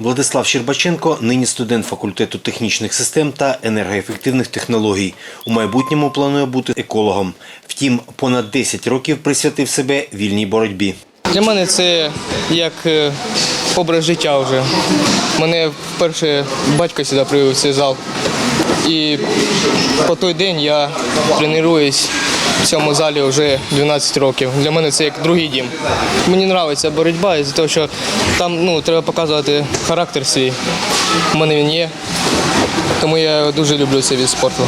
Владислав Щербаченко нині студент факультету технічних систем та енергоефективних технологій. У майбутньому планує бути екологом. Втім, понад 10 років присвятив себе вільній боротьбі. Для мене це як е, образ життя вже. Мене вперше батько сюди привів цей зал. І по той день я тренуюсь в цьому залі вже 12 років. Для мене це як другий дім. Мені подобається боротьба із-за того, що там ну, треба показувати характер свій. У мене він є. Тому я дуже люблю цей від спорту.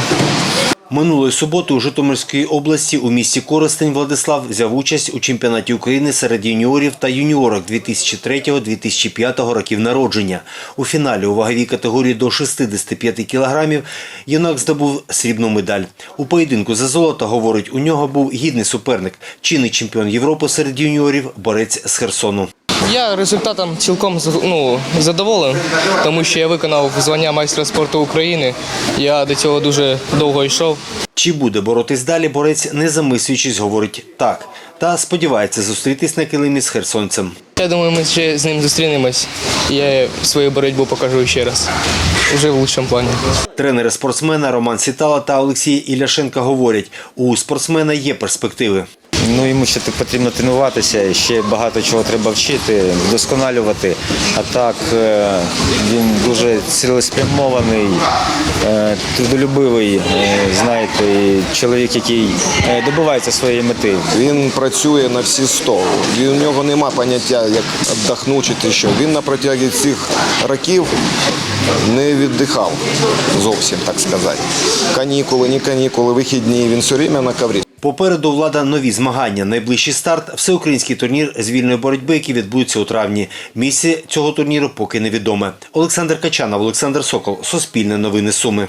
Минулої суботи у Житомирській області у місті Коростень Владислав взяв участь у чемпіонаті України серед юніорів та юніорок 2003-2005 років народження. У фіналі у ваговій категорії до 65 кілограмів юнак здобув срібну медаль. У поєдинку за золото, говорить, у нього був гідний суперник, чинний чемпіон Європи серед юніорів, борець з Херсону. Я результатом цілком ну, задоволений, тому що я виконав звання майстра спорту України. Я до цього дуже довго йшов. Чи буде боротись далі, борець, не замислюючись, говорить так. Та сподівається зустрітись на килимі з херсонцем. Я думаю, ми ще з ним зустрінемось. Я свою боротьбу покажу ще раз. Уже в лучшому плані. Тренери спортсмена Роман Сітала та Олексій Іляшенко говорять, у спортсмена є перспективи. Ну йому ще потрібно тренуватися, ще багато чого треба вчити, вдосконалювати. А так е, він дуже цілеспрямований, е, трудолюбивий, е, знаєте, чоловік, який добивається своєї мети. Він працює на всі 100. Він- У нього нема поняття, як віддохнути чи що. Він на протязі цих років не віддихав зовсім, так сказати. Канікули, не канікули, вихідні. Він все время на коврі. Попереду влада нові змагання. Найближчий старт всеукраїнський турнір з вільної боротьби, який відбудеться у травні. Місце цього турніру поки невідоме. Олександр Качанов, Олександр Сокол, Суспільне новини Суми.